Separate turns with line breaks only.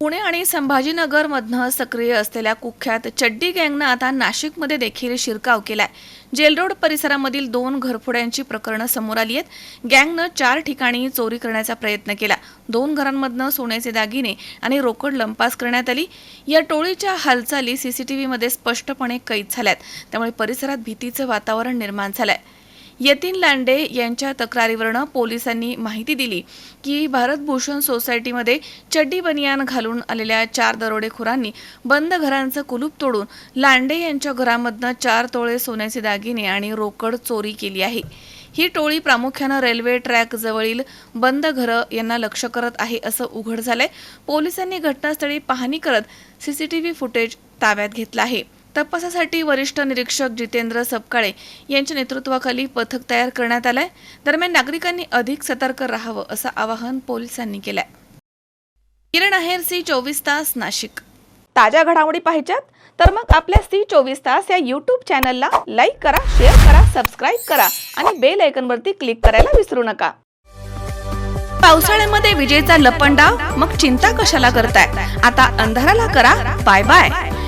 पुणे आणि संभाजीनगरमधनं सक्रिय असलेल्या कुख्यात चड्डी गँगनं आता नाशिकमध्ये देखील शिरकाव केलाय. जेलरोड परिसरामधील दोन घरफोड्यांची प्रकरणं समोर आली आहेत. गँगनं चार ठिकाणी चोरी करण्याचा प्रयत्न केला. दोन घरांमधनं सोन्याचे दागिने आणि रोकड लंपास करण्यात आली. या टोळीच्या हालचाली सीसीटीव्हीमध्ये स्पष्टपणे कैद झाल्यात. त्यामुळे परिसरात भीतीचं वातावरण निर्माण झालंय. यतीन लांडे यांच्या तक्रारीवरनं पोलिसांनी माहिती दिली की भारतभूषण सोसायटीमध्ये चड्डी बनियान घालून आलेल्या चार दरोडेखोरांनी बंद घरांचं कुलूप तोडून लांडे यांच्या घरामधनं चार तोळे सोन्याचे दागिने आणि रोकड चोरी केली आहे. ही टोळी प्रामुख्यानं रेल्वे ट्रॅक जवळील बंद घरं यांना लक्ष करत आहे असं उघड झालंय. पोलिसांनी घटनास्थळी पाहणी करत सीसीटीव्ही फुटेज ताब्यात घेतलं आहे. तपासासाठी वरिष्ठ निरीक्षक जितेंद्र सपकाळे यांच्या नेतृत्वाखाली पथक तयार करण्यात आलंय. दरम्यान नागरिकांनी अधिक सतर्क राहावं असं आवाहन पोलिसांनी केलंय. किरण आहेर सी चोवीस तास नाशिक. ताज्या घडामोडी पाहिजेत? तर मग आपल्या सी चोवीस तास या यूट्यूब चॅनलला लाईक करा शेअर करा सबस्क्राईब करा आणि बेल आयकनवरती क्लिक करायला विसरू नका. पावसाळ्यामध्ये विजेचा लपंडाव? मग चिंता कशाला करताय? आता अंधाराला करा. Bye bye